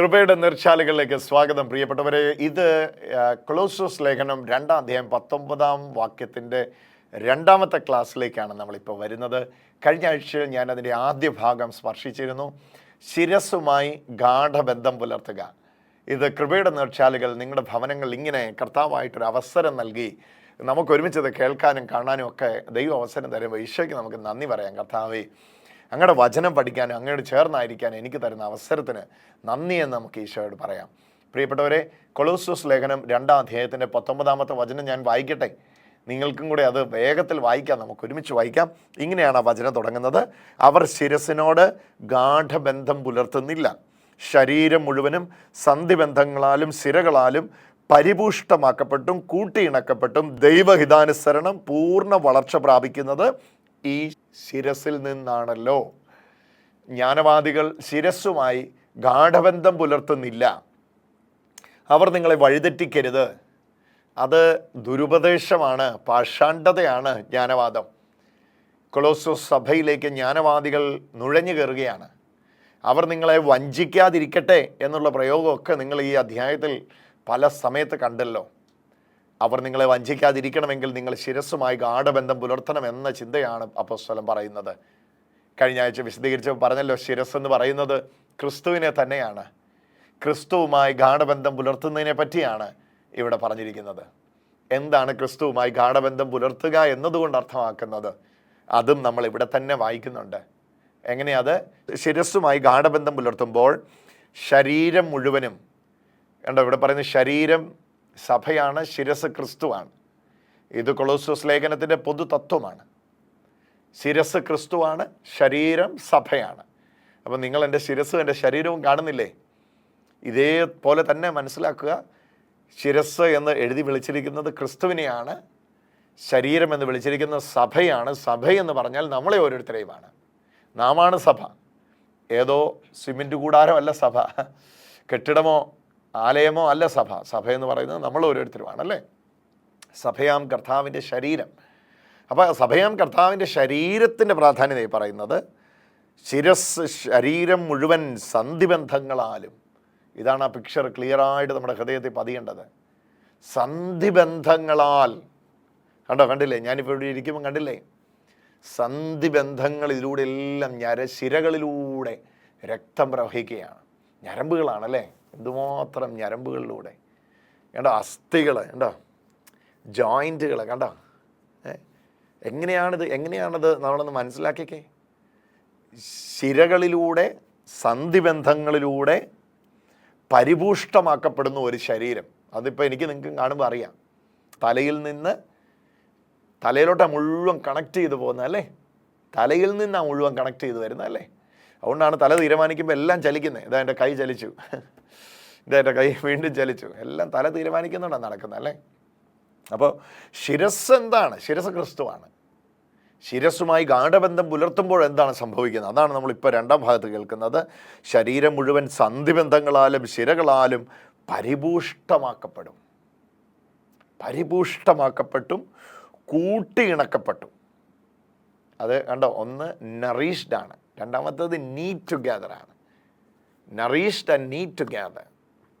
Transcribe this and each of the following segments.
കൃപയുടെ നിർച്ചാലുകളിലേക്ക് സ്വാഗതം. പ്രിയപ്പെട്ടവരെ ഇത് ക്ലോസസ് ലേഖനം രണ്ടാം അധ്യായം പത്തൊമ്പതാം വാക്യത്തിന്റെ രണ്ടാമത്തെ ക്ലാസ്സിലേക്കാണ് നമ്മളിപ്പോൾ വരുന്നത്. കഴിഞ്ഞ ആഴ്ച ഞാൻ അതിന്റെ ആദ്യ ഭാഗം സ്പർശിച്ചിരുന്നു. ശിരസ്സുമായി ഗാഠബന്ധം പുലർത്തുക. ഇത് കൃപയുടെ നേർച്ചാലുകൾ നിങ്ങളുടെ ഭവനങ്ങൾ ഇങ്ങനെ കർത്താവായിട്ടൊരു അവസരം നൽകി നമുക്ക് ഒരുമിച്ചത് കേൾക്കാനും കാണാനും ഒക്കെ ദൈവം അവസരം തരുമ്പോൾ ഈശോയ്ക്ക് നമുക്ക് നന്ദി പറയാം. കർത്താവേ അങ്ങയുടെ വചനം പഠിക്കാനും അങ്ങയോട് ചേർന്നായിരിക്കാനും എനിക്ക് തരുന്ന അവസരത്തിന് നന്ദി എന്ന് നമുക്ക് ഈശോയോട് പറയാം. പ്രിയപ്പെട്ടവരെ കൊളോസോസ് ലേഖനം രണ്ടാം അധ്യായത്തിന്റെ പത്തൊമ്പതാമത്തെ വചനം ഞാൻ വായിക്കട്ടെ? നിങ്ങൾക്കും കൂടെ അത് വേഗത്തിൽ വായിക്കാം നമുക്ക് ഒരുമിച്ച് വായിക്കാം. ഇങ്ങനെയാണ് ആ വചനം തുടങ്ങുന്നത്. അവർ ശിരസിനോട് ഗാഠബന്ധം പുലർത്തുന്നില്ല. ശരീരം മുഴുവനും സന്ധിബന്ധങ്ങളാലും സിരകളാലും പരിപുഷ്ടമാക്കപ്പെട്ടും കൂട്ടിയിണക്കപ്പെട്ടും ദൈവഹിതാനുസരണം പൂർണ വളർച്ച പ്രാപിക്കുന്നത് ഈ ശിരസിൽ നിന്നാണല്ലോ. ജ്ഞാനവാദികൾ ശിരസ്സുമായി ഗാഠബന്ധം പുലർത്തുന്നില്ല. അവർ നിങ്ങളെ വഴിതെറ്റിക്കരുത്. അത് ദുരുപദേശമാണ് പാഷാണ്ഡതയാണ് ജ്ഞാനവാദം. കൊളോസോസ് സഭയിലേക്ക് ജ്ഞാനവാദികൾ നുഴഞ്ഞു കയറുകയാണ്. അവർ നിങ്ങളെ വഞ്ചിക്കാതിരിക്കട്ടെ എന്നുള്ള പ്രയോഗമൊക്കെ നിങ്ങൾ ഈ അധ്യായത്തിൽ പല സമയത്ത് കണ്ടല്ലോ. അവർ നിങ്ങളെ വഞ്ചിക്കാതിരിക്കണമെങ്കിൽ നിങ്ങൾ ശിരസ്സുമായി ഗാഠബന്ധം പുലർത്തണം എന്ന ചിന്തയാണ് അപ്പോസ്വലം പറയുന്നത്. കഴിഞ്ഞ ആഴ്ച വിശദീകരിച്ച് പറഞ്ഞല്ലോ ശിരസ് എന്ന് പറയുന്നത് ക്രിസ്തുവിനെ തന്നെയാണ്. ക്രിസ്തുവുമായി ഗാഠബന്ധം പുലർത്തുന്നതിനെ പറ്റിയാണ് ഇവിടെ പറഞ്ഞിരിക്കുന്നത്. എന്താണ് ക്രിസ്തുവുമായി ഗാഠബന്ധം പുലർത്തുക എന്നതുകൊണ്ട് അർത്ഥമാക്കുന്നത്? അതും നമ്മൾ ഇവിടെ തന്നെ വായിക്കുന്നുണ്ട്. എങ്ങനെയത് ശിരസ്സുമായി ഗാഠബന്ധം പുലർത്തുമ്പോൾ ശരീരം മുഴുവനും കണ്ടോ ഇവിടെ പറയുന്ന ശരീരം സഭയാണ് ശിരസ് ക്രിസ്തുവാണ്. ഇത് കൊളോസോസ് ലേഖനത്തിന്റെ പൊതു തത്വമാണ് ശിരസ് ക്രിസ്തുവാണ് ശരീരം സഭയാണ്. അപ്പം നിങ്ങൾ എന്റെ ശിരസ്സും എന്റെ ശരീരവും കാണുന്നില്ലേ? ഇതേപോലെ തന്നെ മനസ്സിലാക്കുക. ശിരസ് എന്ന് എഴുതി വിളിച്ചിരിക്കുന്നത് ക്രിസ്തുവിനെയാണ് ശരീരം എന്ന് വിളിച്ചിരിക്കുന്ന സഭയാണ്. സഭ എന്ന് പറഞ്ഞാൽ നമ്മളെ ഓരോരുത്തരെയുമാണ്. നാമാണ് സഭ. ഏതോ സിമെന്റ് കൂടാരമല്ല സഭ. കെട്ടിടമോ ആലയമോ അല്ല സഭ. സഭ എന്ന് പറയുന്നത് നമ്മൾ ഓരോരുത്തരുമാണ് അല്ലേ സഭയാം കർത്താവിന്റെ ശരീരം. അപ്പോൾ സഭയാം കർത്താവിന്റെ ശരീരത്തിന്റെ പ്രാധാന്യത പറയുന്നത് ശിരസ് ശരീരം മുഴുവൻ സന്ധിബന്ധങ്ങളാലും. ഇതാണ് ആ പിക്ചർ ക്ലിയറായിട്ട് നമ്മുടെ ഹൃദയത്തിൽ പതിയേണ്ടത്. സന്ധിബന്ധങ്ങളാൽ. കണ്ടോ? കണ്ടില്ലേ? ഞാനിപ്പോൾ ഇവിടെ ഇരിക്കുമ്പോൾ കണ്ടില്ലേ? സന്ധിബന്ധങ്ങൾ ഇതിലൂടെ എല്ലാം ഞര ശിരകളിലൂടെ രക്തം പ്രവഹിക്കുകയാണ്. ഞരമ്പുകളാണല്ലേ? എന്തുമാത്രം ഞരമ്പുകളിലൂടെ. കണ്ട അസ്ഥികൾ കണ്ടോ ജോയിന്റുകൾ കണ്ടോ? എങ്ങനെയാണിത് എങ്ങനെയാണത് നമ്മളൊന്ന് മനസ്സിലാക്കിക്കേ. ശിരകളിലൂടെ സന്ധിബന്ധങ്ങളിലൂടെ പരിപുഷ്ടമാക്കപ്പെടുന്ന ഒരു ശരീരം. അതിപ്പോൾ എനിക്ക് നിങ്ങൾക്ക് കാണുമ്പോൾ അറിയാം. തലയിൽ നിന്ന് തലയിലോട്ട് മുഴുവൻ കണക്ട് ചെയ്തു പോകുന്നത് അല്ലേ? തലയിൽ നിന്ന് ആ മുഴുവൻ കണക്ട് ചെയ്തു വരുന്നത് അല്ലേ? അതുകൊണ്ടാണ് തല തീരുമാനിക്കുമ്പോൾ എല്ലാം ചലിക്കുന്നത് ഇതാ എന്റെ കൈ ചലിച്ചു. ഇതാ എന്റെ കൈ വീണ്ടും ചലിച്ചു. എല്ലാം തല തീരുമാനിക്കുന്നുണ്ടാണ് നടക്കുന്നത് അല്ലേ? അപ്പോൾ ശിരസ് എന്താണ്? ശിരസ് ക്രിസ്തുവാണ്. ശിരസ്സുമായി ഗാഠബന്ധം പുലർത്തുമ്പോൾ എന്താണ് സംഭവിക്കുന്നത്? അതാണ് നമ്മളിപ്പോൾ രണ്ടാം ഭാഗത്ത് കേൾക്കുന്നത്. ശരീരം മുഴുവൻ സന്ധിബന്ധങ്ങളാലും ശിരകളാലും പരിപൂഷ്ടമാക്കപ്പെടും. പരിപൂഷ്ടമാക്കപ്പെട്ടും കൂട്ടിയിണക്കപ്പെട്ടും. അത് കണ്ടോ? ഒന്ന് നറീഷ്ഡാണ്. രണ്ടാമത്തേത് നീറ്റ് ടുഗാദറാണ് നറീഷ്ഡ് ആൻഡ് നീറ്റ് ടുഗാദർ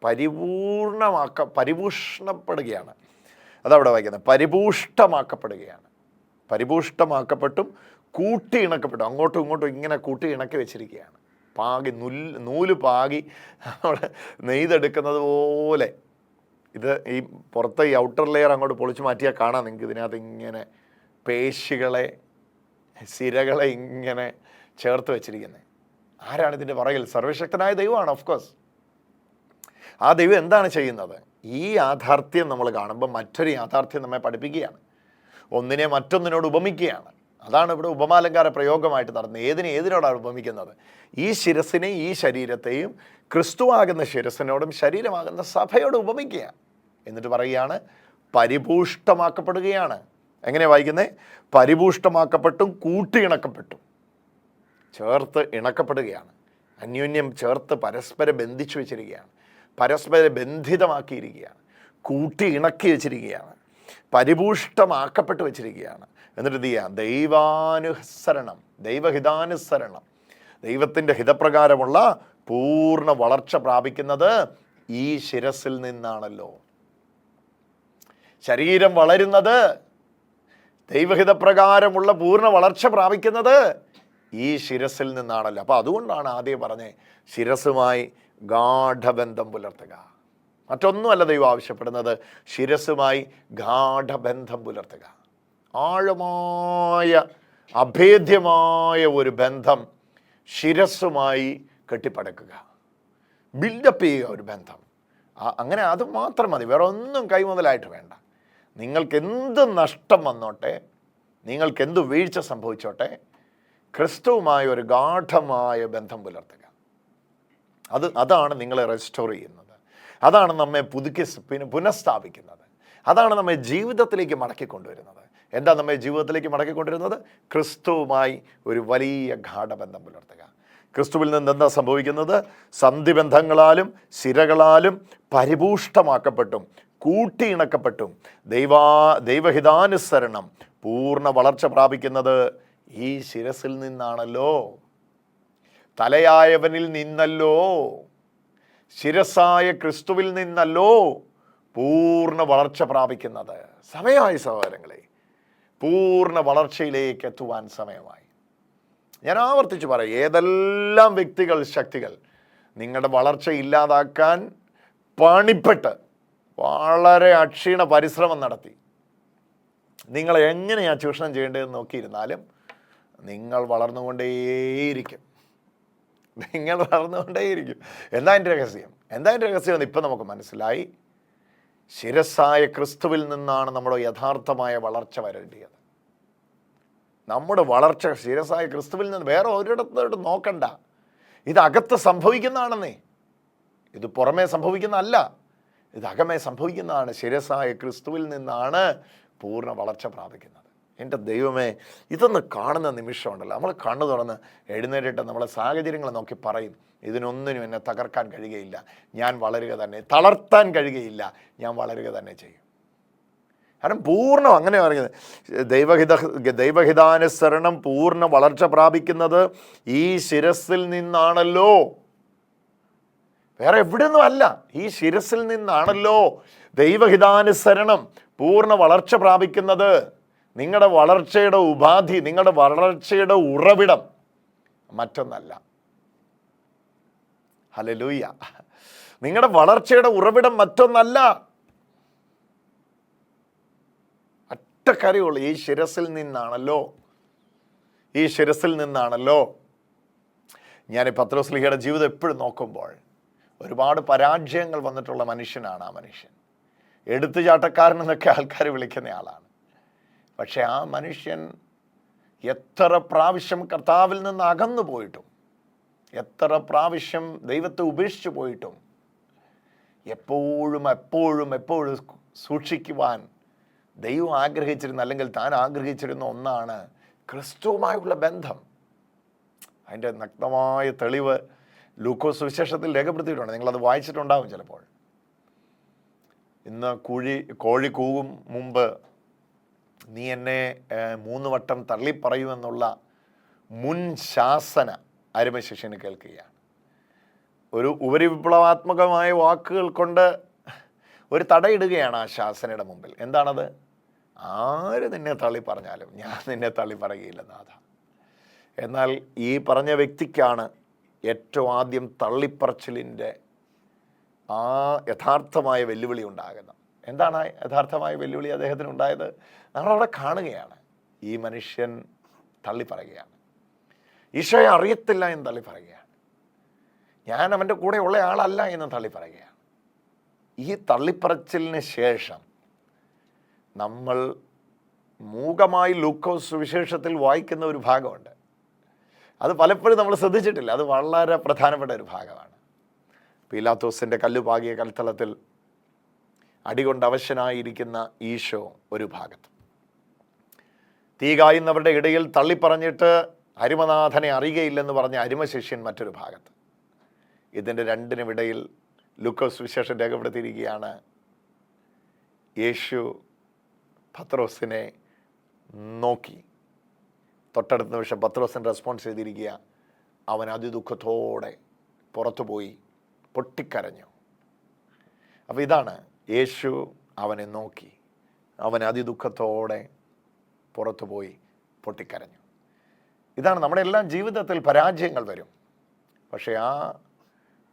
പരിപൂർണമാക്ക പരിപൂഷ്ണപ്പെടുകയാണ്. അതവിടെ വായിക്കുന്നത്. പരിപൂഷ്ടമാക്കപ്പെടുകയാണ്. പരിപൂഷ്ടമാക്കപ്പെട്ടും കൂട്ടി ഇണക്കപ്പെട്ടു. അങ്ങോട്ടും ഇങ്ങോട്ടും ഇങ്ങനെ കൂട്ടി ഇണക്കി വെച്ചിരിക്കുകയാണ്. പാകി നുൽ നൂൽ പാകി അവിടെ നെയ്തെടുക്കുന്നത് പോലെ. ഇത് ഈ പുറത്തെ ഈ ഔട്ടർ ലെയർ അങ്ങോട്ട് പൊളിച്ചു മാറ്റിയാൽ കാണാം. നിങ്ങൾക്ക് ഇതിനകത്ത് ഇങ്ങനെ പേശികളെ സിരകളെ ഇങ്ങനെ ചേർത്ത് വെച്ചിരിക്കുന്നത്. ആരാണ് ഇതിന്റെ പുറകിൽ? സർവശക്തനായ ദൈവമാണ് ഓഫ് കോഴ്സ് ആ ദൈവം എന്താണ് ചെയ്യുന്നത്? ഈ യാഥാർത്ഥ്യം നമ്മൾ കാണുമ്പോൾ മറ്റൊരു യാഥാർത്ഥ്യം നമ്മെ പഠിപ്പിക്കുകയാണ്. ഒന്നിനെ മറ്റൊന്നിനോട് ഉപമിക്കുകയാണ്. അതാണ് ഇവിടെ ഉപമാലങ്കാര പ്രയോഗമായിട്ട് നടന്നത്. ഏതിനെ ഏതിനോടാണ് ഉപമിക്കുന്നത്? ഈ ശിരസിനെ ഈ ശരീരത്തെയും ക്രിസ്തുവാകുന്ന ശിരസിനോടും ശരീരമാകുന്ന സഭയോട് ഉപമിക്കുക എന്നിട്ട് പറയുകയാണ് പരിപുഷ്ടമാക്കപ്പെടുകയാണ്. എങ്ങനെ വായിക്കുന്നത്? പരിപുഷ്ടമാക്കപ്പെട്ടും കൂട്ടിയിണക്കപ്പെട്ടും. ചേർത്ത് ഇണക്കപ്പെടുകയാണ്. അന്യോന്യം ചേർത്ത് പരസ്പരം ബന്ധിച്ചു വെച്ചിരിക്കുകയാണ്. പരസ്പര ബന്ധിതമാക്കിയിരിക്കുകയാണ്. കൂട്ടി ഇണക്കി വെച്ചിരിക്കുകയാണ്. പരിപുഷ്ടമാക്കപ്പെട്ട് വെച്ചിരിക്കുകയാണ്. എന്നിട്ട് ചെയ്യുക? ദൈവാനുസരണം ദൈവഹിതാനുസരണം ദൈവത്തിന്റെ ഹിതപ്രകാരമുള്ള പൂർണ വളർച്ച പ്രാപിക്കുന്നത് ഈ ശിരസിൽ നിന്നാണല്ലോ. ശരീരം വളരുന്നത് ദൈവഹിതപ്രകാരമുള്ള പൂർണ വളർച്ച പ്രാപിക്കുന്നത് ഈ ശിരസിൽ നിന്നാണല്ലോ. അപ്പോൾ അതുകൊണ്ടാണ് ആദ്യം പറഞ്ഞത് ശിരസുമായി ഗാഠബന്ധം പുലർത്തുക. മറ്റൊന്നുമല്ല ദൈവം ആവശ്യപ്പെടുന്നത് ശിരസുമായി ഗാഠബന്ധം പുലർത്തുക. ആഴമായ അഭേദ്യമായ ഒരു ബന്ധം ശിരസ്സുമായി കെട്ടിപ്പടക്കുക. ബിൽഡപ്പ് ചെയ്യുക ഒരു ബന്ധം. അങ്ങനെ അത് മാത്രം മതി വേറെ ഒന്നും കൈമുതലായിട്ട് വേണ്ട. നിങ്ങൾക്ക് എന്ത് നഷ്ടം വന്നോട്ടെ നിങ്ങൾക്ക് എന്ത് വീഴ്ച സംഭവിച്ചോട്ടെ ക്രിസ്തുവുമായ ഒരു ഗാഠമായ ബന്ധം പുലർത്തുക. അത് അതാണ് നിങ്ങളെ റെസ്റ്റോർ ചെയ്യുന്നത്. അതാണ് നമ്മെ പുതുക്കി പിന്നെ പുനഃസ്ഥാപിക്കുന്നത്. അതാണ് നമ്മെ ജീവിതത്തിലേക്ക് മടക്കിക്കൊണ്ടുവരുന്നത് എന്താ നമ്മെ ജീവിതത്തിലേക്ക് മടക്കിക്കൊണ്ടിരുന്നത് ക്രിസ്തുവുമായി ഒരു വലിയ ഗാഠബന്ധം പുലർത്തുക. ക്രിസ്തുവിൽ നിന്ന് എന്താ സംഭവിക്കുന്നത്? സന്ധിബന്ധങ്ങളാലും സിരകളാലും പരിപുഷ്ടമാക്കപ്പെട്ടും കൂട്ടിയിണക്കപ്പെട്ടും ദൈവാ ദൈവഹിതാനുസരണം പൂർണ വളർച്ച പ്രാപിക്കുന്നത് ഈ ശിരസിൽ നിന്നാണല്ലോ. തലയായവനിൽ നിന്നല്ലോ. ശിരസായ ക്രിസ്തുവിൽ നിന്നല്ലോ പൂർണ വളർച്ച പ്രാപിക്കുന്നത്. സമയമായി സഹോദരങ്ങളെ പൂർണ വളർച്ചയിലേക്ക് എത്തുവാൻ സമയമായി. ഞാൻ ആവർത്തിച്ച് പറയാം ഏതെല്ലാം വ്യക്തികൾ ശക്തികൾ നിങ്ങളുടെ വളർച്ച ഇല്ലാതാക്കാൻ പണിപ്പെട്ട് വളരെ അക്ഷീണ പരിശ്രമം നടത്തി. നിങ്ങളെ എങ്ങനെയാണ് ചൂഷണം ചെയ്യേണ്ടതെന്ന് നോക്കിയിരുന്നാലും നിങ്ങൾ വളർന്നുകൊണ്ടേയിരിക്കും. നിങ്ങൾ വളർന്നുകൊണ്ടേയിരിക്കും. എന്താ എന്റെ രഹസ്യം? എന്താ എന്റെ രഹസ്യം എന്ന് ഇപ്പം നമുക്ക് മനസ്സിലായി. ശിരസായ ക്രിസ്തുവിൽ നിന്നാണ് നമ്മുടെ യഥാർത്ഥമായ വളർച്ച വരേണ്ടത് നമ്മുടെ വളർച്ച ശിരസായ ക്രിസ്തുവിൽ നിന്ന് വേറെ ഒരിടത്തോട്ട് നോക്കണ്ട. ഇത് സംഭവിക്കുന്നതാണെന്നേ. ഇത് പുറമേ സംഭവിക്കുന്നതല്ല. ഇത് അകമേ സംഭവിക്കുന്നതാണ്. ശിരസായ ക്രിസ്തുവിൽ നിന്നാണ് പൂർണ വളർച്ച പ്രാപിക്കുന്നത്. എന്റെ ദൈവമേ ഇതൊന്ന് കാണുന്ന നിമിഷമുണ്ടല്ലോ. നമ്മൾ കണ്ണു തുറന്ന് എഴുന്നേറ്റിട്ട് നമ്മളെ സാഹചര്യങ്ങൾ നോക്കി പറയും ഇതിനൊന്നിനും എന്നെ തകർക്കാൻ കഴിയുകയില്ല. ഞാൻ വളരുക തന്നെ. തളർത്താൻ കഴിയുകയില്ല. ഞാൻ വളരുക തന്നെ ചെയ്യും. കാരണം പൂർണം അങ്ങനെ പറയുന്നത്. ദൈവഹിത ദൈവഹിതാനുസരണം പൂർണ വളർച്ച പ്രാപിക്കുന്നത് ഈ ശിരസിൽ നിന്നാണല്ലോ. വേറെ എവിടെയൊന്നും അല്ല. ഈ ശിരസിൽ നിന്നാണല്ലോ ദൈവഹിതാനുസരണം പൂർണ വളർച്ച പ്രാപിക്കുന്നത്. നിങ്ങളുടെ വളർച്ചയുടെ ഉപാധി നിങ്ങളുടെ വളർച്ചയുടെ ഉറവിടം മറ്റൊന്നല്ല. ഹലലൂയ നിങ്ങളുടെ വളർച്ചയുടെ ഉറവിടം മറ്റൊന്നല്ല. അറ്റക്കറിയുള്ളൂ ഈ ശിരസിൽ നിന്നാണല്ലോ. ഈ ശിരസിൽ നിന്നാണല്ലോ. ഞാൻ പത്രോസ്ലിഹയുടെ ജീവിതം എപ്പോഴും നോക്കുമ്പോൾ ഒരുപാട് പരാജയങ്ങൾ വന്നിട്ടുള്ള മനുഷ്യനാണ് ആ മനുഷ്യൻ. എടുത്തുചാട്ടക്കാരൻ എന്നൊക്കെ ആൾക്കാർ വിളിക്കുന്ന ആളാണ്. പക്ഷെ ആ മനുഷ്യൻ എത്ര പ്രാവശ്യം കർത്താവിൽ നിന്ന് അകന്നു പോയിട്ടും എത്ര പ്രാവശ്യം ദൈവത്തെ ഉപേക്ഷിച്ചു പോയിട്ടും എപ്പോഴും എപ്പോഴും എപ്പോഴും സൂക്ഷിക്കുവാൻ ദൈവം ആഗ്രഹിച്ചിരുന്ന അല്ലെങ്കിൽ താൻ ആഗ്രഹിച്ചിരുന്ന ഒന്നാണ് ക്രിസ്തുവുമായുള്ള ബന്ധം. അതിന്റെ നഗ്നമായ തെളിവ് ലൂക്കോസ് വിശേഷത്തിൽ രേഖപ്പെടുത്തിയിട്ടുണ്ട്. നിങ്ങളത് വായിച്ചിട്ടുണ്ടാവും ചിലപ്പോൾ. ഇന്ന് കുഴി കോഴി കൂവും മുമ്പ് നീ എന്നെ മൂന്ന് വട്ടം തള്ളിപ്പറയുമെന്നുള്ള മുൻ ശാസന അരുമശിഷ്യന് കേൾക്കുകയാണ്. ഒരു ഉപരിവിപ്ലവാത്മകമായ വാക്കുകൾ കൊണ്ട് ഒരു തടയിടുകയാണ് ആ ശാസനയുടെ മുമ്പിൽ. എന്താണത്? ആര് നിന്നെ തള്ളി പറഞ്ഞാലും ഞാൻ നിന്നെ തള്ളി പറയുകയില്ല നാഥ. എന്നാൽ ഈ പറഞ്ഞ വ്യക്തിക്കാണ് ഏറ്റവും ആദ്യം തള്ളിപ്പറച്ചിലിന്റെ ആ യഥാർത്ഥമായ വെല്ലുവിളി ഉണ്ടാകുന്നത്. എന്താണ് യഥാർത്ഥമായ വെല്ലുവിളി അദ്ദേഹത്തിന് ഉണ്ടായത് നമ്മളവിടെ കാണുകയാണ്. ഈ മനുഷ്യൻ തള്ളി പറയുകയാണ് ഈശോയെ അറിയത്തില്ല എന്ന് തള്ളി പറയുകയാണ് ഞാൻ അവന്റെ കൂടെ ഉള്ള ആളല്ല എന്ന് തള്ളി പറയുകയാണ് ഈ തള്ളിപ്പറച്ചിലിന് ശേഷം നമ്മൾ മൂകമായി ലൂക്കോസ് വിശേഷത്തിൽ വായിക്കുന്ന ഒരു ഭാഗമുണ്ട്. അത് പലപ്പോഴും നമ്മൾ ശ്രദ്ധിച്ചിട്ടില്ല. അത് വളരെ പ്രധാനപ്പെട്ട ഒരു ഭാഗമാണ്. പീലാത്തോസിന്റെ കല്ലുപാകിയ കൽത്തളത്തിൽ അടികൊണ്ട് അവശനായിരിക്കുന്ന ഈശോ ഒരു ഭാഗത്ത്. തീ കായുന്നവരുടെ ഇടയിൽ തള്ളിപ്പറഞ്ഞിട്ട് അരിമനാഥനെ അറിയുകയില്ലെന്ന് പറഞ്ഞ അരുമശിഷ്യൻ മറ്റൊരു ഭാഗത്ത്. ഇതിന്റെ രണ്ടിനുമിടയിൽ ലുക്കോസ് വിശേഷം രേഖപ്പെടുത്തിയിരിക്കുകയാണ്. യേശു പത്രോസിനെ നോക്കി. തൊട്ടടുത്ത നിമിഷം പത്രോസിന് റെസ്പോൺസ് ചെയ്തിരിക്കുക. അവൻ അതിദുഃഖത്തോടെ പുറത്തു പോയി പൊട്ടിക്കരഞ്ഞു. അപ്പോൾ ഇതാണ് യേശു അവനെ നോക്കി. അവൻ അതിദുഃഖത്തോടെ പുറത്തു പോയി പൊട്ടിക്കരഞ്ഞു. ഇതാണ് നമ്മുടെ എല്ലാം ജീവിതത്തിൽ പരാജയങ്ങൾ വരും. പക്ഷേ ആ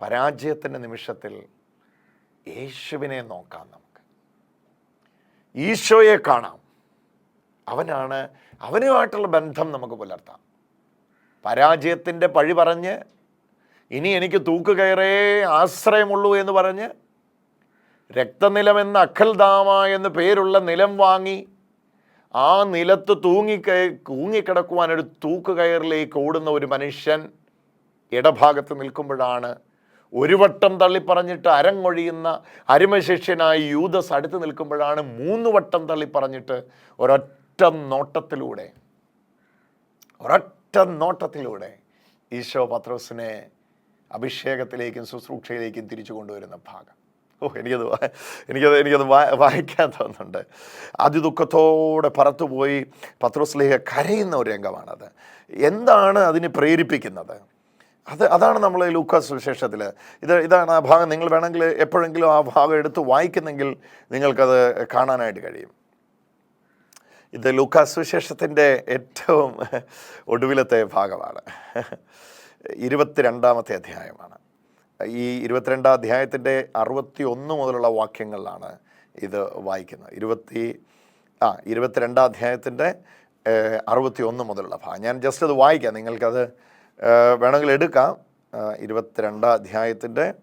പരാജയത്തിന്റെ നിമിഷത്തിൽ യേശുവിനെ നോക്കാം നമുക്ക്. ഈശോയെ കാണാം. അവനാണ് അവനുമായിട്ടുള്ള ബന്ധം നമുക്ക് പുലർത്താം. പരാജയത്തിന്റെ പഴി പറഞ്ഞ് ഇനി എനിക്ക് തൂക്കുകയറേ ആശ്രയമുള്ളൂ എന്ന് പറഞ്ഞ് രക്തനിലമെന്ന അഖൽദാമ എന്ന് പേരുള്ള നിലം വാങ്ങി ആ നിലത്ത് തൂങ്ങിക്കയ തൂങ്ങിക്കിടക്കുവാൻ ഒരു തൂക്കുകയറിലേക്ക് ഓടുന്ന ഒരു മനുഷ്യൻ ഇടഭാഗത്ത് നിൽക്കുമ്പോഴാണ് ഒരു വട്ടം തള്ളിപ്പറഞ്ഞിട്ട് അരങ്ങൊഴിയുന്ന അരുമശിഷ്യനായി യൂതസ് അടുത്ത് നിൽക്കുമ്പോഴാണ് മൂന്ന് വട്ടം തള്ളിപ്പറഞ്ഞിട്ട് ഒരൊറ്റ നോട്ടത്തിലൂടെ ഒരൊറ്റ നോട്ടത്തിലൂടെ ഈശോ പത്രോസിനെ അഭിഷേകത്തിലേക്കും ശുശ്രൂഷയിലേക്കും തിരിച്ചു കൊണ്ടുവരുന്ന ഭാഗം. ഓ എനിക്കത് എനിക്കത് എനിക്കത് വായിക്കാൻ തോന്നുന്നുണ്ട്. അതിദുഃഖത്തോടെ പറത്തുപോയി പത്രോസ്ലേഹ കരയുന്ന ഒരു രംഗമാണത്. എന്താണ് അതിനെ പ്രേരിപ്പിക്കുന്നത്? അത് അതാണ് നമ്മൾ ലൂക്കാസ് സുവിശേഷത്തിൽ ഇത് ഇതാണ് ആ ഭാഗം നിങ്ങൾ വേണമെങ്കിൽ എപ്പോഴെങ്കിലും ആ ഭാഗം എടുത്ത് വായിക്കുന്നെങ്കിൽ നിങ്ങൾക്കത് കാണാനായിട്ട് കഴിയും. ഇത് ലൂക്കാസ് സുവിശേഷത്തിന്റെ ഏറ്റവും ഒടുവിലത്തെ ഭാഗമാണ്. ഇരുപത്തിരണ്ടാമത്തെ അധ്യായമാണ്. ഈ ഇരുപത്തിരണ്ടാം അധ്യായത്തിന്റെ അറുപത്തി ഒന്ന് മുതലുള്ള വാക്യങ്ങളിലാണ് ഇത് വായിക്കുന്നത്. ഇരുപത്തി ആ ഇരുപത്തിരണ്ടാം അധ്യായത്തിന്റെ അറുപത്തി ഒന്ന് മുതലുള്ള ഭാഗം ഞാൻ ജസ്റ്റ് അത് വായിക്കാം. നിങ്ങൾക്കത് വേണമെങ്കിൽ എടുക്കാം. ഇരുപത്തിരണ്ടാം അധ്യായത്തിന്റെ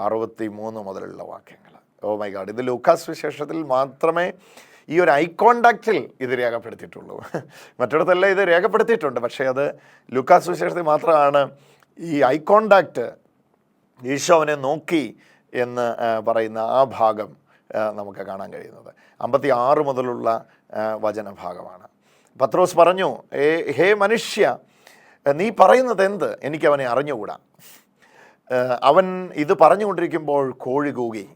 അറുപത്തി മൂന്ന് മുതലുള്ള വാക്യങ്ങൾ. ഓ മൈ ഗാഡ് ഇത് ലൂക്കാസ് വിശേഷത്തിൽ മാത്രമേ ഈ ഒരു ഐ കോണ്ടാക്റ്റിൽ ഇത് രേഖപ്പെടുത്തിയിട്ടുള്ളൂ. മറ്റിടത്തെല്ലാം ഇത് രേഖപ്പെടുത്തിയിട്ടുണ്ട്. പക്ഷേ അത് ലൂക്കാസ് വിശേഷത്തിൽ മാത്രമാണ് ഈ ഐ കോണ്ടാക്റ്റ് ഈശോ നോക്കി എന്ന് പറയുന്ന ആ ഭാഗം നമുക്ക് കാണാൻ കഴിയുന്നത്. അമ്പത്തി ആറ് മുതലുള്ള വചനഭാഗമാണ്. പത്രോസ് പറഞ്ഞു ഏ ഹേ മനുഷ്യ നീ പറയുന്നത് എന്ത്? എനിക്ക് അവനെ അറിഞ്ഞുകൂടാ. അവൻ ഇത് പറഞ്ഞുകൊണ്ടിരിക്കുമ്പോൾ കോഴി കൂകി.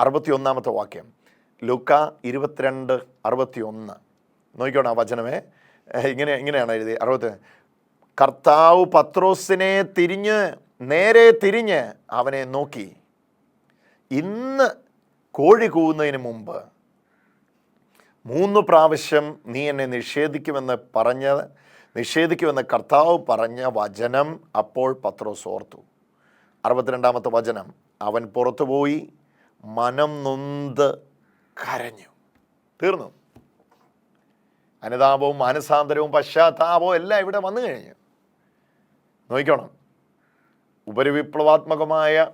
അറുപത്തി ഒന്നാമത്തെ വാക്യം. ലുക്ക ഇരുപത്തിരണ്ട് അറുപത്തി ഒന്ന് നോക്കിക്കോണം ആ വചനമേ. ഇങ്ങനെ ഇങ്ങനെയാണ് എഴുതി അറുപത്തി കർത്താവ് പത്രോസിനെ തിരിഞ്ഞ് നേരെ തിരിഞ്ഞ് അവനെ നോക്കി. ഇന്ന് കോഴി കൂവുന്നതിന് മുമ്പ് മൂന്ന് പ്രാവശ്യം നീ എന്നെ നിഷേധിക്കുമെന്ന് പറഞ്ഞ നിഷേധിക്കുമെന്ന് കർത്താവ് പറഞ്ഞ വചനം അപ്പോൾ പത്രോസ് ഓർത്തു. അറുപത്തിരണ്ടാമത്തെ വചനം. അവൻ പുറത്തുപോയി മനം നൊന്ത് കരഞ്ഞു. തീർന്നു. അനുതാപവും മാനസാന്തരവും പശ്ചാത്താപവും എല്ലാം ഇവിടെ വന്നു കഴിഞ്ഞു. നോക്കണം ഉപരിവിപ്ലവാത്മകമായ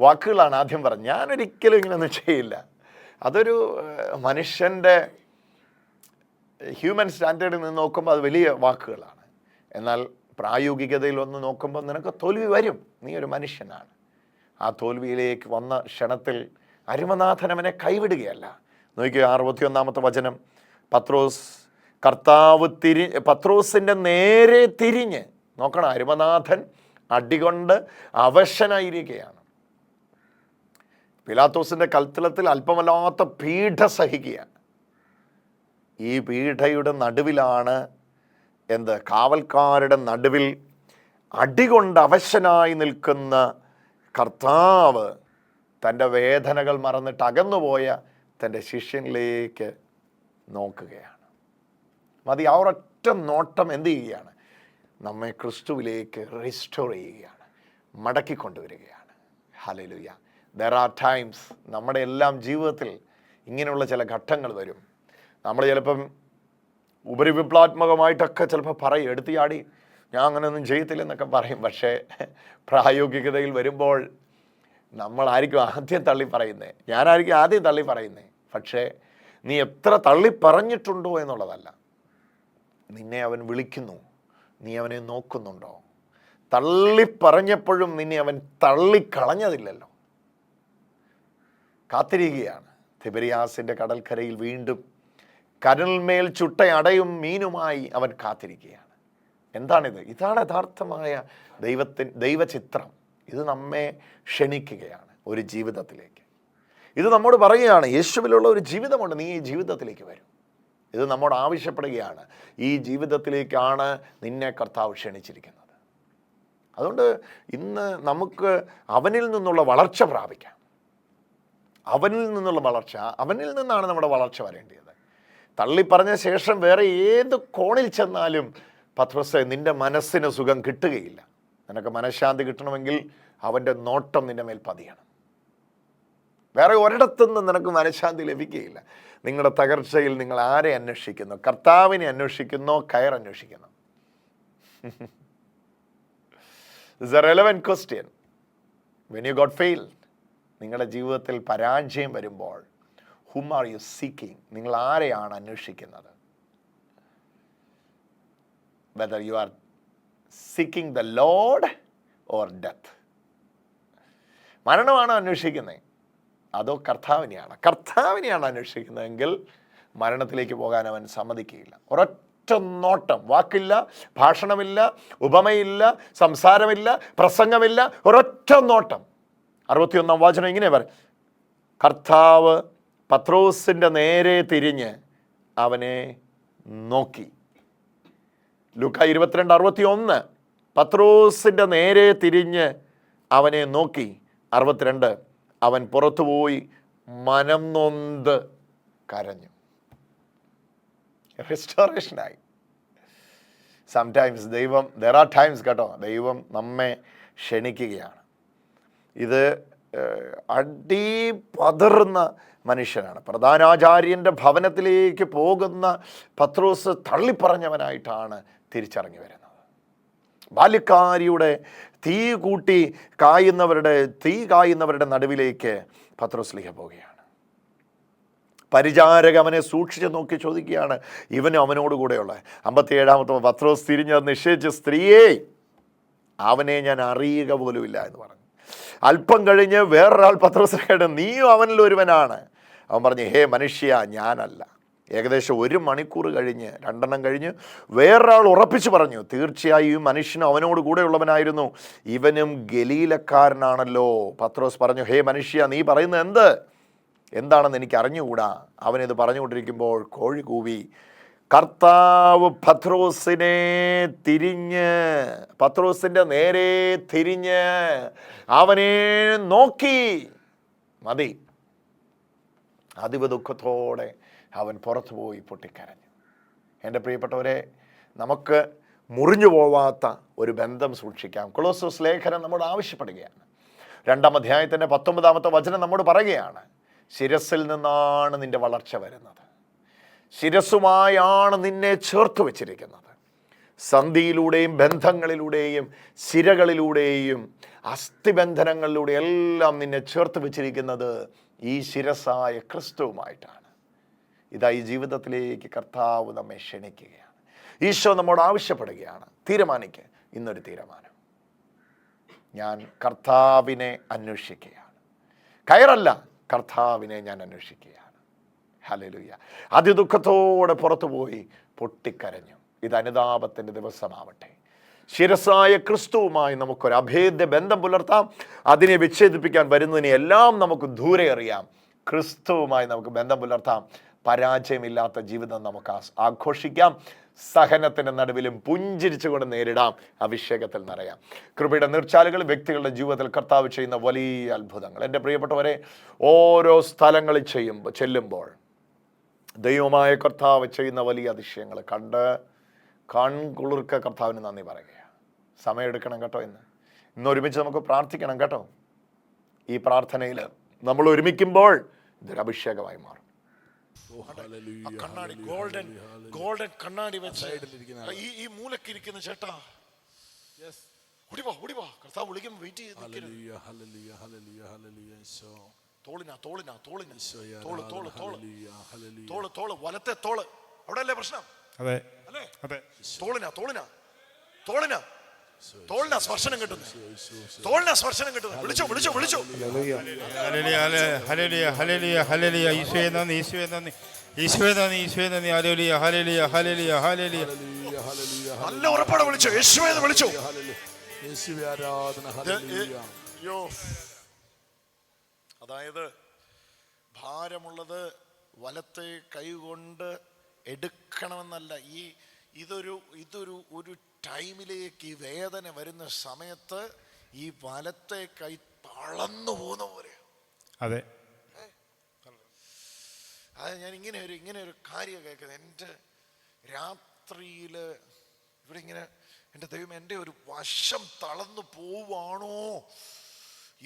വാക്കുകളാണ് ആദ്യം പറഞ്ഞത്. ഞാനൊരിക്കലും ഇങ്ങനെയൊന്നും ചെയ്യില്ല. അതൊരു മനുഷ്യന്റെ ഹ്യൂമൻ സ്റ്റാൻഡേർഡിൽ നിന്ന് നോക്കുമ്പോൾ അത് വലിയ വാക്കുകളാണ്. എന്നാൽ പ്രായോഗികതയിൽ ഒന്ന് നോക്കുമ്പോൾ നിനക്ക് തോൽവി വരും. നീ ഒരു മനുഷ്യനാണ്. ആ തോൽവിയിലേക്ക് വന്ന ക്ഷണത്തിൽ അരുമനാഥനവനെ കൈവിടുകയല്ല. നോക്കിയ അറുപത്തിയൊന്നാമത്തെ വചനം. പത്രോസ് കർത്താവ് തിരി പത്രോസിന്റെ നേരെ തിരിഞ്ഞ്. നോക്കണം അരുമനാഥൻ അടികൊണ്ട് അവശനായിരിക്കുകയാണ്. പിലാത്തോസിന്റെ കൽത്തലത്തിൽ അല്പമല്ലാത്ത പീഠ സഹിക്കുക. ഈ പീഠയുടെ നടുവിലാണ് എന്ത്? കാവൽക്കാരുടെ നടുവിൽ അടികൊണ്ട് അവശനായി നിൽക്കുന്ന കർത്താവ് തന്റെ വേദനകൾ മറന്നിട്ട് അകന്നുപോയ തന്റെ ശിഷ്യനിലേക്ക് നോക്കുകയാണ്. മതി ആ ഒരൊറ്റ നോട്ടം എന്ത് ചെയ്യുകയാണ്? നമ്മെ ക്രിസ്തുവിലേക്ക് റിസ്റ്റോർ ചെയ്യുകയാണ് മടക്കിക്കൊണ്ടുവരികയാണ്. ഹലലുയ ദർ ആർ ടൈംസ് നമ്മുടെ എല്ലാം ജീവിതത്തിൽ ഇങ്ങനെയുള്ള ചില ഘട്ടങ്ങൾ വരും. നമ്മൾ ചിലപ്പം ഉപരിവിപ്ലാത്മകമായിട്ടൊക്കെ ചിലപ്പോൾ പറയും എടുത്ത് ചാടി ഞാൻ അങ്ങനെയൊന്നും ചെയ്യത്തില്ലെന്നൊക്കെ പറയും. പക്ഷേ പ്രായോഗികതയിൽ വരുമ്പോൾ നമ്മളായിരിക്കും ആദ്യം തള്ളി പറയുന്നത് ഞാനായിരിക്കും ആദ്യം തള്ളി പറയുന്നത് പക്ഷേ നീ എത്ര തള്ളി പറഞ്ഞിട്ടുണ്ടോ എന്നുള്ളതല്ല. നിന്നെ അവൻ വിളിക്കുന്നു. നീ അവനെ നോക്കുന്നുണ്ടോ? തള്ളി പറഞ്ഞപ്പോഴും നിന്നെ അവൻ തള്ളിക്കളഞ്ഞതില്ലല്ലോ. കാത്തിരിക്കുകയാണ്. തിബരിയാസിന്റെ കടൽക്കരയിൽ വീണ്ടും കടൽമേൽ ചുട്ടയടയും മീനുമായി അവൻ കാത്തിരിക്കുകയാണ്. എന്താണിത്? ഇതാണ് യഥാർത്ഥമായ ദൈവത്തിൻ ദൈവചിത്രം. ഇത് നമ്മെ ക്ഷണിക്കുകയാണ് ഒരു ജീവിതത്തിലേക്ക്. ഇത് നമ്മോട് പറയുകയാണ് യേശുവിലുള്ള ഒരു ജീവിതമുണ്ട്. നീ ഈ ജീവിതത്തിലേക്ക് വരും. ഇത് നമ്മോട് ആവശ്യപ്പെടുകയാണ്. ഈ ജീവിതത്തിലേക്കാണ് നിന്നെ കർത്താവ് ക്ഷണിച്ചിരിക്കുന്നത്. അതുകൊണ്ട് ഇന്ന് നമുക്ക് അവനിൽ നിന്നുള്ള വളർച്ച പ്രാപിക്കാം. അവനിൽ നിന്നുള്ള വളർച്ച അവനിൽ നിന്നാണ് നമ്മുടെ വളർച്ച വരേണ്ടത്. തള്ളിപ്പറഞ്ഞ ശേഷം വേറെ ഏത് കോണിൽ ചെന്നാലും പത്രോസെ നിന്റെ മനസ്സിന് സുഖം കിട്ടുകയില്ല. നിനക്ക് മനഃശാന്തി കിട്ടണമെങ്കിൽ അവന്റെ നോട്ടം നിന്റെ മേൽ പതിയണം. വേറെ ഒരിടത്തുനിന്നും നിനക്ക് മനഃശാന്തി ലഭിക്കുകയില്ല. നിങ്ങളുടെ തകർച്ചയിൽ നിങ്ങൾ ആരെ അന്വേഷിക്കുന്നു? കർത്താവിനെ അന്വേഷിക്കുന്നോ? കയർ അന്വേഷിക്കുന്നു? It's a relevant question when you got fail നിങ്ങളുടെ ജീവിതത്തിൽ പരാജയം വരുമ്പോൾ ഹും ആർ യു സീക്കിംഗ് നിങ്ങൾ ആരെയാണ് അന്വേഷിക്കുന്നത്? Whether you are seeking the lord or death മരണമാണോ അന്വേഷിക്കുന്നത് അതോ കർത്താവിനെയാണ്? കർത്താവിനെയാണ് അന്വേഷിക്കുന്നതെങ്കിൽ മരണത്തിലേക്ക് പോകാൻ അവൻ സമ്മതിക്കുകയില്ല. ഒരൊറ്റ നോട്ടം വാക്കില്ല ഭാഷണമില്ല ഉപമയില്ല സംസാരമില്ല പ്രസംഗമില്ല ഒരൊറ്റ നോട്ടം അറുപത്തിയൊന്നാം വാചനം ഇങ്ങനെ പറയും. കർത്താവ് പത്രോസിന്റെ നേരെ തിരിഞ്ഞ് അവനെ നോക്കി. ലുക്ക ഇരുപത്തിരണ്ട് അറുപത്തി ഒന്ന് പത്രോസിന്റെ നേരെ തിരിഞ്ഞ് അവനെ നോക്കി. അറുപത്തിരണ്ട്. അവൻ പുറത്തുപോയി മനം നൊന്ത് കരഞ്ഞു. റെസ്റ്റോറേഷനായി സംടൈംസ് ദൈവം ദർ ആർ ടൈംസ് കേട്ടോ ദൈവം നമ്മെ ക്ഷണിക്കുകയാണ്. ഇത് അടി മനുഷ്യനാണ്. പ്രധാനാചാര്യന്റെ ഭവനത്തിലേക്ക് പോകുന്ന പത്രോസ് തള്ളിപ്പറഞ്ഞവനായിട്ടാണ് തിരിച്ചറിഞ്ഞു വരുന്നത്. ബാല്യക്കാരിയുടെ തീ കൂട്ടി കായുന്നവരുടെ തീ കായുന്നവരുടെ നടുവിലേക്ക് പത്രോസ്ലിഹ പോവുകയാണ്. പരിചാരക അവനെ സൂക്ഷിച്ച് നോക്കി ചോദിക്കുകയാണ് ഇവനും അവനോട് കൂടെയുള്ള? അമ്പത്തിയേഴാമത്തെ പത്രോസ് തിരിഞ്ഞ് നിശ്ചയിച്ച സ്ത്രീയെ അവനെ ഞാൻ അറിയുക പോലുമില്ല എന്ന് പറഞ്ഞു. അല്പം കഴിഞ്ഞ് വേറൊരാൾ പത്രോസ് നീയും അവനിൽ ഒരുവനാണ്. അവൻ പറഞ്ഞു ഹേ മനുഷ്യ ഞാനല്ല. ഏകദേശം ഒരു മണിക്കൂർ കഴിഞ്ഞ് രണ്ടെണ്ണം കഴിഞ്ഞ് വേറൊരാൾ ഉറപ്പിച്ചു പറഞ്ഞു തീർച്ചയായും ഈ മനുഷ്യനും അവനോട് കൂടെയുള്ളവനായിരുന്നു. ഇവനും ഗലീലക്കാരനാണല്ലോ. പത്രോസ് പറഞ്ഞു ഹേ മനുഷ്യ നീ പറയുന്നത് എന്ത്? എന്താണെന്ന് എനിക്ക് അറിഞ്ഞുകൂടാ. അവനിത് പറഞ്ഞുകൊണ്ടിരിക്കുമ്പോൾ കോഴി കൂവി കർത്താവ് പത്രോസിനെ തിരിഞ്ഞ് പത്രോസിന്റെ നേരെ തിരിഞ്ഞ് അവനെ നോക്കി. മതി. അതിവ ദുഃഖത്തോടെ അവൻ പുറത്തു പോയി പൊട്ടിക്കരഞ്ഞു. എന്റെ പ്രിയപ്പെട്ടവരെ നമുക്ക് മുറിഞ്ഞു പോവാത്ത ഒരു ബന്ധം സൂക്ഷിക്കാം. കൊളോസോസ് ലേഖനം നമ്മോട് ആവശ്യപ്പെടുകയാണ്. രണ്ടാം അധ്യായത്തിന്റെ പത്തൊമ്പതാമത്തെ വചനം നമ്മോട് പറയുകയാണ് ശിരസിൽ നിന്നാണ് നിന്റെ വളർച്ച വരുന്നത്. ശിരസുമായാണ് നിന്നെ ചേർത്ത് വച്ചിരിക്കുന്നത്. സന്ധിയിലൂടെയും ബന്ധങ്ങളിലൂടെയും ശിരകളിലൂടെയും അസ്ഥിബന്ധനങ്ങളിലൂടെ എല്ലാം നിന്നെ ചേർത്ത് വച്ചിരിക്കുന്നത് ഈ ശിരസായ ക്രിസ്തുവുമായിട്ടാണ്. ഇതാ ഈ ജീവിതത്തിലേക്ക് കർത്താവ് നമ്മെ ക്ഷണിക്കുകയാണ്. ഈശോ നമ്മോട് ആവശ്യപ്പെടുകയാണ്. തീരുമാനിക്കുക ഇന്നൊരു തീരുമാനം. ഞാൻ കർത്താവിനെ അന്വേഷിക്കുകയാണ്. കയറല്ല കർത്താവിനെ ഞാൻ അന്വേഷിക്കുകയാണ്. ഹലലുയ്യ അതിദുഃഖത്തോടെ പുറത്തു പോയി പൊട്ടിക്കരഞ്ഞു. ഇത് അനുതാപത്തിന്റെ ദിവസമാവട്ടെ. ശിരസായ ക്രിസ്തുവുമായി നമുക്കൊരു അഭേദ്യ ബന്ധം പുലർത്താം. അതിനെ വിച്ഛേദിപ്പിക്കാൻ വരുന്നതിനെ എല്ലാം നമുക്ക് ദൂരെ അറിയാം ക്രിസ്തുവുമായി നമുക്ക് ബന്ധം പുലർത്താം. പരാജയമില്ലാത്ത ജീവിതം നമുക്ക് ആഘോഷിക്കാം. സഹനത്തിന്റെ നടുവിലും പുഞ്ചിരിച്ചുകൊണ്ട് നേരിടാം. അഭിഷേകത്തിൽ നിറയാം. കൃപയുടെ നിർച്ചാലുകൾ വ്യക്തികളുടെ ജീവിതത്തിൽ കർത്താവ് ചെയ്യുന്ന വലിയ അത്ഭുതങ്ങൾ. എന്റെ പ്രിയപ്പെട്ടവരെ ഓരോ സ്ഥലങ്ങളിൽ ചെയ്യുമ്പോൾ ചെല്ലുമ്പോൾ ദൈവമായ കർത്താവ് ചെയ്യുന്ന വലിയ അതിശയങ്ങൾ കണ്ട് കൺകുളിർക്ക കർത്താവിന് നന്ദി പറയുകയാണ്. സമയമെടുക്കണം കേട്ടോ ഇന്ന്. ഇന്ന് ഒരുമിച്ച് നമുക്ക് പ്രാർത്ഥിക്കണം കേട്ടോ. ഈ പ്രാർത്ഥനയിൽ നമ്മൾ ഒരുമിക്കുമ്പോൾ ഇതൊരു അഭിഷേകമായി മാറും. കണ്ണാടി ഗോൾഡൻ ഗോൾഡൻ കണ്ണാടി വെച്ച് ഈ ഈ മൂലക്കിരിക്കുന്ന ചേട്ടാ. ഓടിവാ ഓടിവാ. കർത്താവ് വിളിക്കുമ്പോൾ വെയിറ്റ് ചെയ്ത്. So, തോളിനാ തോളിനാ തോൾ തോൾ തോൾ. തോൾ തോൾ വലത്തെ തോൾ. അവിടെ അല്ലേ പ്രശ്നം? അതെ. അല്ലേ? അതെ. തോളിനാ തോളിനാ. തോളിനാ. തോളിനാ സ്പർശനം കിട്ടുന്നത്. തോളിനാ സ്പർശനം കിട്ടുന്നത്. വിളിച്ചോ വിളിച്ചോ വിളിച്ചോ. Hallelujah, hallelujah, hallelujah, hallelujah, hallelujah. ഈശോയെ നന്ദി ഈശോയെ നന്ദി. ഈശോയെ നന്ദി ഈശോയെ നന്ദി. Hallelujah, hallelujah, hallelujah, hallelujah. Hallelujah, hallelujah, നല്ല ഉറപ്പോടെ വിളിച്ചോ. യേശുവേ വിളിച്ചോ അതായത് ഭാരമുള്ളത് വലത്തെ കൈ കൊണ്ട് എടുക്കണമെന്നല്ല. ഈ ഇതൊരു ഇതൊരു ഒരു ടൈമിലേക്ക് ഈ വേദന വരുന്ന സമയത്ത് ഈ വലത്തെ കൈ തളർന്നു പോകുന്ന പോലെ അതെ. അത് ഞാൻ ഇങ്ങനെ ഒരു ഇങ്ങനെ ഒരു കാര്യം കേൾക്കുന്നത്. എന്റെ രാത്രിയിൽ ഇവിടെ ഇങ്ങനെ എന്റെ ദൈവം എന്റെ ഒരു വശം തളർന്നു പോവാണോ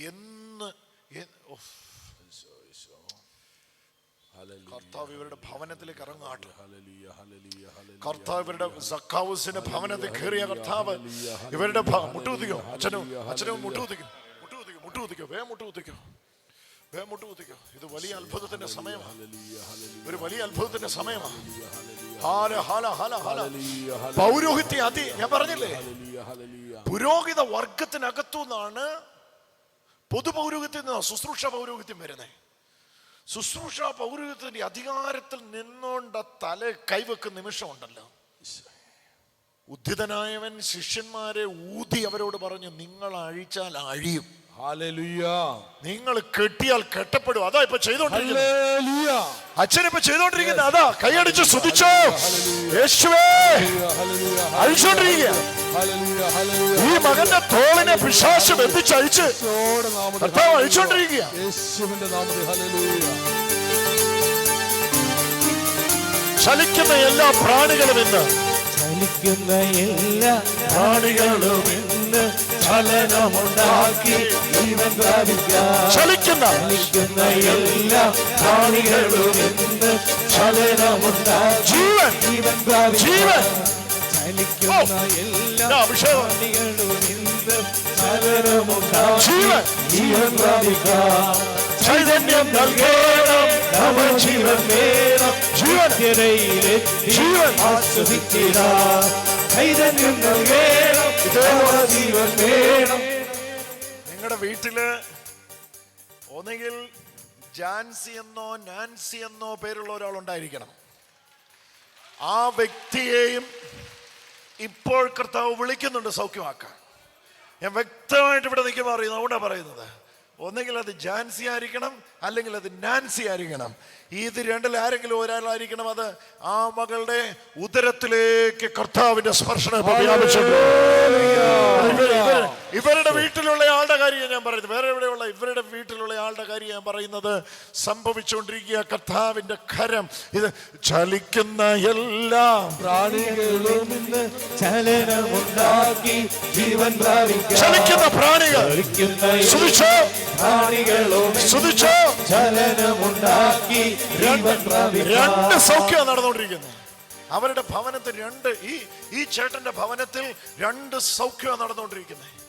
എന്ന്. കർത്താവ് ഇവരുടെ ഭവനത്തിലേക്ക് ഇറങ്ങാട്ട് കർത്താവ് ഇവരുടെ സക്കാവുസിന്റെ ഭവനത്തിൽ കയറിയ കർത്താവ് ഇവരുടെ മുട്ടുകുത്തിക്കോ. അച്ഛനും അച്ഛനും മുട്ടുകുത്തിക്കും. മുട്ടുകുത്തിക്കും മുട്ടുകുത്തിക്കോ. വേ മുട്ടുകുത്തിക്കോ. വേ മുട്ടുകുത്തിക്കോ. ഇത് വലിയ അത്ഭുതത്തിന്റെ സമയമാണ് ഒരു വലിയ അത്ഭുതത്തിന്റെ സമയമാണ് പൗരോഹിത്യ അതി ഞാൻ പറഞ്ഞില്ലേ? പുരോഹിത വർഗത്തിനകത്തു നിന്നാണ് പൊതുപൗരോഹിത്യം നിന്നാണ് ശുശ്രൂഷ പൗരോഹിത്യം വരുന്നത് ശുശ്രൂഷ പൗരോഹിത്യത്തിന്റെ അധികാരത്തിൽ നിന്നുകൊണ്ട് തല കൈവെക്കുന്ന നിമിഷമുണ്ടല്ലോ. ഉദ്ധിതനായവൻ ശിഷ്യന്മാരെ ഊതി അവരോട് പറഞ്ഞു നിങ്ങൾ അഴിച്ചാൽ അഴിയും. നിങ്ങൾ കെട്ടിയാൽ കെട്ടപ്പെടും. അതാ ഇപ്പൊ ചെയ്തോണ്ടിരിക്കുന്നത്. ഹല്ലേലൂയ അച്ഛനിപ്പൊ ചെയ്തോണ്ടിരിക്കുന്നത്. അതാ കൈയടിച്ച് സ്തുതിച്ചോ യേശുവേ. ഹല്ലേലൂയ അഴിച്ചോണ്ടിരിക്കുക. ഈ മകന്റെ തോളിനെ പിശാശ് ബന്ധിച്ചഴിച്ച് കർത്താവ് അഴിച്ചോണ്ടിരിക്കുക. യേശുവിന്റെ നാമത്തിൽ. ഹല്ലേലൂയ ചലിക്കുന്ന എല്ലാ പ്രാണികളും ഇന്ന്. ചലിക്കുന്ന എല്ലാ പ്രാണികളും ഇന്ന് ചലനമുണ്ടാക്കി. ജീവൻ ചലിക്കുന്ന എല്ലാ പ്രാണികളും ഇന്ന് ചലനമുണ്ടാക്കി ജീവൻ ജീവൻ ജീവൻ. ചലിക്കുന്ന എല്ലാ പ്രാണികളും ഇന്ന് ചലനമുണ്ടാക്കി ജീവൻ. ജീവൻ പ്രാപിക്കാം. ചൈതന്യം നൽകേണം. നവജീവൻ വേണം. ജീവൻ. നിത്യതയിലെത്തി ജീവൻ. ആസ്വദിച്ചിടാം ചൈതന്യം നൽകേണം. നവജീവൻ വേണം. നിങ്ങളുടെ വീട്ടിൽ ഒന്നുകിൽ ജാൻസി എന്നോ നാൻസി എന്നോ പേരുള്ള ഒരാൾ ഉണ്ടായിരിക്കണം ആ വ്യക്തിയെയും ഇപ്പോൾ കർത്താവ് വിളിക്കുന്നുണ്ട് സൗഖ്യമാക്കാൻ. ഞാൻ വ്യക്തമായിട്ട് ഇവിടെ നിൽക്കുമ്പോൾ അറിയുന്നു അതുകൊണ്ടാണ് പറയുന്നത്. ഒന്നെങ്കിൽ അത് ജാൻസി ആയിരിക്കണം അല്ലെങ്കിൽ അത് നാൻസി ആയിരിക്കണം. ഇത് രണ്ടിൽ ആരെങ്കിലും ഒരാളായിരിക്കണം അത്? ആ മകളുടെ ഉദരത്തിലേക്ക് കർത്താവിന്റെ സ്പർശനം ഇവരുടെ വീട്ടിലുള്ള ആളുടെ കാര്യം ഞാൻ പറയുന്നത്. വേറെ എവിടെയുള്ള ഇവരുടെ വീട്ടിലുള്ള ആളുടെ കാര്യം ഞാൻ പറയുന്നത് സംഭവിച്ചുകൊണ്ടിരിക്കുക കർത്താവിന്റെ കരം. ഇത് ചലിക്കുന്ന എല്ലാം പ്രാണികളും ഇന്ന് ചലനമുണ്ടാക്കി ജീവൻ ചലിക്കുന്ന പ്രാണികൾ. പ്രാണികളും ചലനമുണ്ടാക്കി രണ്ട് സൗഖ്യം നടന്നുകൊണ്ടിരിക്കുന്നത് അവരുടെ ഭവനത്തിൽ രണ്ട് ഈ ഈ ചേട്ടന്റെ ഭവനത്തിൽ രണ്ട് സൗഖ്യം നടന്നുകൊണ്ടിരിക്കുന്നത്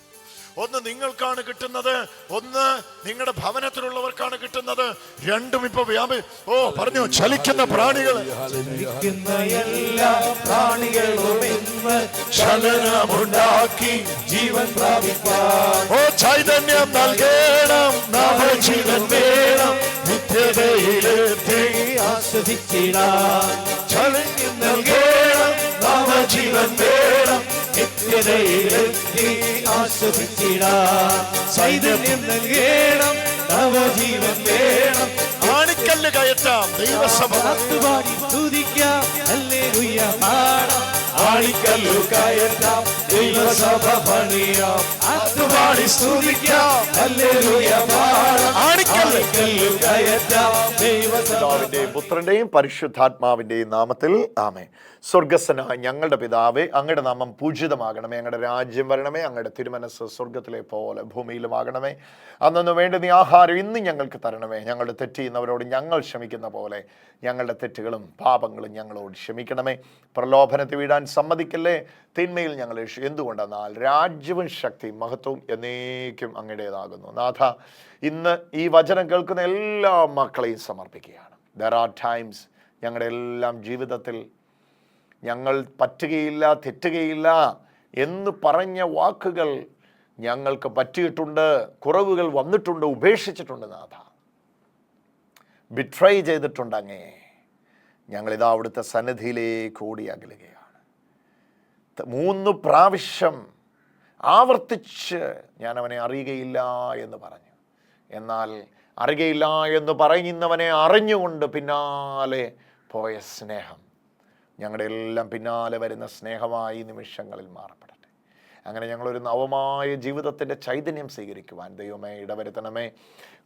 ഒന്ന് നിങ്ങൾക്കാണ് കിട്ടുന്നത് ഒന്ന് നിങ്ങളുടെ ഭവനത്തിലുള്ളവർക്കാണ് കിട്ടുന്നത്. രണ്ടും ഇപ്പൊ വ്യാപി ഓ പറഞ്ഞു ചലിക്കുന്ന പ്രാണികൾ. ചലിക്കുന്ന എല്ലാ പ്രാണികളും ഇന്ന് ചലനമുണ്ടാക്കി ജീവൻ പ്രാപിക്കാം ഓ ചൈതന്യം നൽകണം നവജീവൻ വേണം നിത്യതയിലെത്തി ആസ്വദിച്ചിടാം ചലനം നൽകണം നവജീവൻ വേണം നിത്യതയിലെത്തി ആസ്വദിച്ചിടാം. ചൈതന്യം നൽകേണം നവജീവൻ വേണം. ആണിക്കല്ല് കയറ്റാം ദൈവസഭ. പാട്ടുപാടി സ്തുതിക്കാം ഹല്ലേലൂയ പാടാം. ആണിക്കല്ലു കയറ്റാം ദൈവസഭ പണിയാം. ആട്ടുപാടി സ്തുതിക്കാം ഹല്ലേലൂയ പാടാം. ആണിക്കല്ല് ആണിക്കല്ലു കയറ്റാം ദൈവസഭ പുത്രന്റെയും പരിശുദ്ധാത്മാവിന്റെയും നാമത്തിൽ ആമേ സ്വർഗസ്സനായ ഞങ്ങളുടെ പിതാവേ അങ്ങയുടെ നാമം പൂജിതമാകണമേ. അങ്ങയുടെ രാജ്യം വരണമേ അങ്ങയുടെ തിരുമനസ് സ്വർഗത്തിലെ പോലെ ഭൂമിയിലുമാകണമേ. അന്നു വേണ്ടുന്ന നീ ആഹാരം ഇന്ന് ഞങ്ങൾക്ക് തരണമേ. ഞങ്ങളുടെ തെറ്റ് ചെയ്യുന്നവരോട് ഞങ്ങൾ ക്ഷമിക്കുന്ന പോലെ ഞങ്ങളുടെ തെറ്റുകളും പാപങ്ങളും ഞങ്ങളോട് ക്ഷമിക്കണമേ. പ്രലോഭനത്തെ വീടാൻ സമ്മതിക്കല്ലേ? തിന്മയിൽ ഞങ്ങൾ എന്തുകൊണ്ടെന്നാൽ രാജ്യവും ശക്തിയും മഹത്വവും എന്നേക്കും അങ്ങയുടേതാകുന്നു. നാഥ ഇന്ന് ഈ വചനം കേൾക്കുന്ന എല്ലാ മക്കളെയും സമർപ്പിക്കുകയാണ്. ദർ ആർ ടൈംസ് ഞങ്ങളുടെ എല്ലാം ജീവിതത്തിൽ ഞങ്ങൾ പറ്റുകയില്ല തെറ്റുകയില്ല എന്ന് പറഞ്ഞ വാക്കുകൾ ഞങ്ങൾക്ക് പറ്റിയിട്ടുണ്ട് കുറവുകൾ വന്നിട്ടുണ്ട് ഉപേക്ഷിച്ചിട്ടുണ്ട് നാഥ. ബിട്രൈ ചെയ്തിട്ടുണ്ട് അങ്ങേ. ഞങ്ങളിതാ അവിടുത്തെ സന്നിധിയിലേക്ക് ഓടി അകലുകയാണ്. മൂന്ന് പ്രാവശ്യം ആവർത്തിച്ച് ഞാൻ അവനെ അറിയുകയില്ല എന്ന് പറഞ്ഞു. എന്നാൽ അറിയുകയില്ല എന്ന് പറയുന്നവനെ അറിഞ്ഞുകൊണ്ട് പിന്നാലെ പോയ സ്നേഹം. ഞങ്ങളുടെ എല്ലാം പിന്നാലെ വരുന്ന സ്നേഹമായി നിമിഷങ്ങളിൽ മാറപ്പെടട്ടെ. അങ്ങനെ ഞങ്ങളൊരു നവമായ ജീവിതത്തിന്റെ ചൈതന്യം സ്വീകരിക്കുവാൻ ദൈവമേ ഇടവരുത്തണമേ.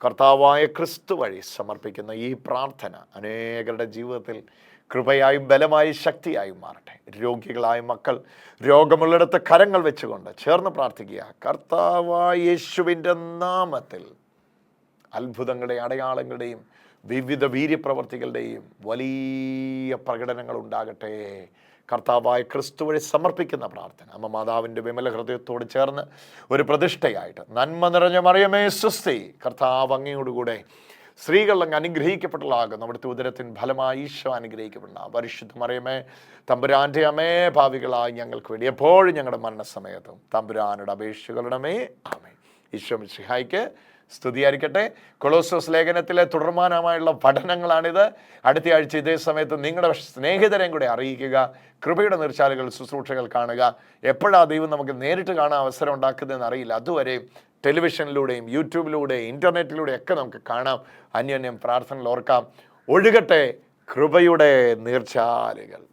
കർത്താവായ ക്രിസ്തു വഴി സമർപ്പിക്കുന്ന ഈ പ്രാർത്ഥന അനേകരുടെ ജീവിതത്തിൽ കൃപയായും ബലമായും ശക്തിയായും മാറട്ടെ. രോഗികളായ മക്കൾ രോഗമുള്ളിടത്ത് കരങ്ങൾ വെച്ചുകൊണ്ട് ചേർന്ന് പ്രാർത്ഥിക്കുക. കർത്താവായ യേശുവിന്റെ നാമത്തിൽ അത്ഭുതങ്ങളുടെയും അടയാളങ്ങളുടെയും വിവിധ വീര്യപ്രവർത്തികളുടെയും വലിയ പ്രകടനങ്ങൾ ഉണ്ടാകട്ടെ കർത്താവായ ക്രിസ്തു വഴി സമർപ്പിക്കുന്ന പ്രാർത്ഥന. അമ്മ മാതാവിന്റെ വിമല ഹൃദയത്തോട് ചേർന്ന് ഒരു പ്രതിഷ്ഠയായിട്ട് നന്മ നിറഞ്ഞ മറിയമേ സുസ്തി കർത്താവ് അങ്ങയോടുകൂടെ സ്ത്രീകൾ അങ്ങ് അനുഗ്രഹിക്കപ്പെട്ടതാകുന്നു അവിടുത്തെ ഉദരത്തിൻ ഫലമായി ഈശോ അനുഗ്രഹിക്കപ്പെടണം. പരിശുദ്ധ മറിയമേ തമ്പുരാന്റെ അമേ ഭാവികളായി ഞങ്ങൾക്ക് വേണ്ടി എപ്പോഴും ഞങ്ങളുടെ മരണസമയത്തും തമ്പുരാനുടെ അപേക്ഷകളുടെ മേ ആമേ ഈശോ മിശിഹായ്ക്ക് സ്തുതിയായിരിക്കട്ടെ. കൊളോസോസ് ലേഖനത്തിലെ തുടർമാനമായുള്ള പഠനങ്ങളാണിത്. അടുത്ത ആഴ്ച ഇതേ സമയത്ത് നിങ്ങളുടെ സ്നേഹിതരെയും കൂടെ അറിയിക്കുക. കൃപയുടെ നിർച്ചാലുകൾ ശുശ്രൂഷകൾ കാണുക. എപ്പോഴാ ദൈവം നമുക്ക് നേരിട്ട് കാണാൻ അവസരം ഉണ്ടാക്കുന്നതെന്ന് അറിയില്ല. അതുവരെ ടെലിവിഷനിലൂടെയും യൂട്യൂബിലൂടെയും ഇന്റർനെറ്റിലൂടെയും ഒക്കെ നമുക്ക് കാണാം. അന്യോന്യം പ്രാർത്ഥനയിൽ ഓർക്കാം. ഒഴുകട്ടെ കൃപയുടെ നീർച്ചാലുകൾ.